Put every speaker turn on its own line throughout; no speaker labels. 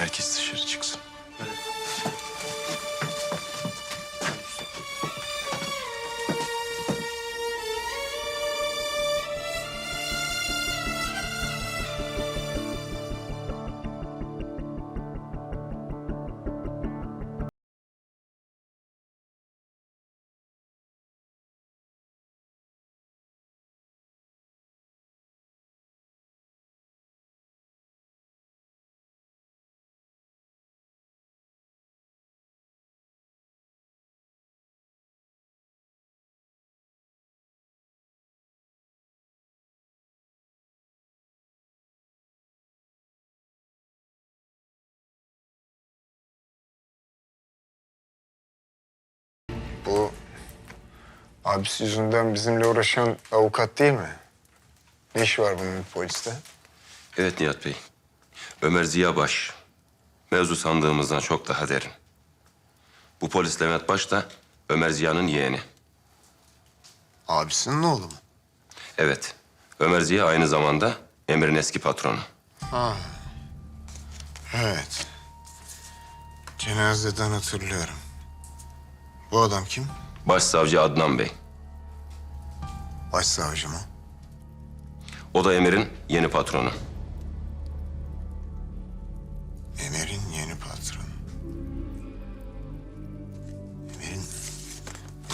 Herkes dışarı çıksın.
Bu abisi yüzünden bizimle uğraşan avukat değil mi? Ne işi var bunun poliste?
Evet Nihat Bey. Ömer Ziya Baş. Mevzu sandığımızdan çok daha derin. Bu polis Levent Baş da Ömer Ziya'nın yeğeni.
Abisinin oğlu mu?
Evet. Ömer Ziya aynı zamanda Emir'in eski patronu.
Evet. Cenazeden hatırlıyorum. Bu adam kim?
Başsavcı Adnan Bey.
Başsavcı mı?
O da Emir'in yeni patronu.
Emir'in yeni patronu. Emir'in...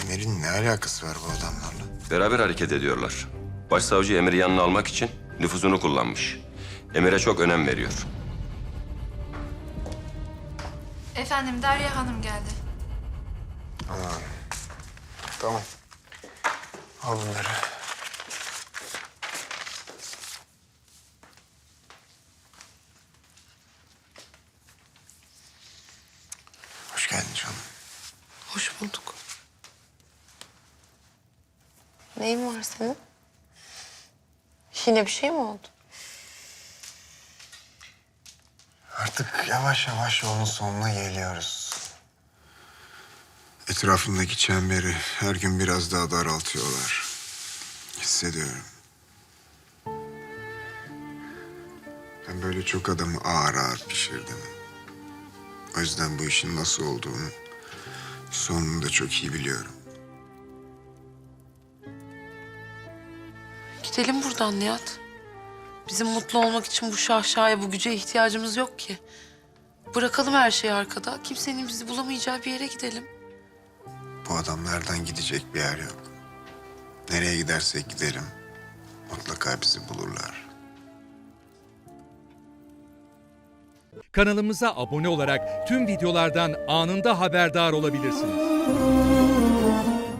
Emir'in ne alakası var bu adamlarla?
Beraber hareket ediyorlar. Başsavcı Emir'i yanına almak için nüfuzunu kullanmış. Emir'e çok önem veriyor.
Efendim Derya Hanım geldi.
Tamam. Al bunları. Hoş geldin canım.
Hoş bulduk. Neyin var senin? Yine bir şey mi oldu?
Artık yavaş yavaş yolun sonuna geliyoruz. Etrafımdaki çemberi her gün biraz daha daraltıyorlar. Hissediyorum. Ben böyle çok adamı ağır ağır pişirdim. O yüzden bu işin nasıl olduğunu sonunu da çok iyi biliyorum.
Gidelim buradan Nihat. Bizim mutlu olmak için bu şahşaya, bu güce ihtiyacımız yok ki. Bırakalım her şeyi arkada. Kimsenin bizi bulamayacağı bir yere gidelim.
Bu adamlardan gidecek bir yer yok. Nereye gidersek gidelim mutlaka bizi bulurlar.
Kanalımıza abone olarak tüm videolardan anında haberdar olabilirsiniz.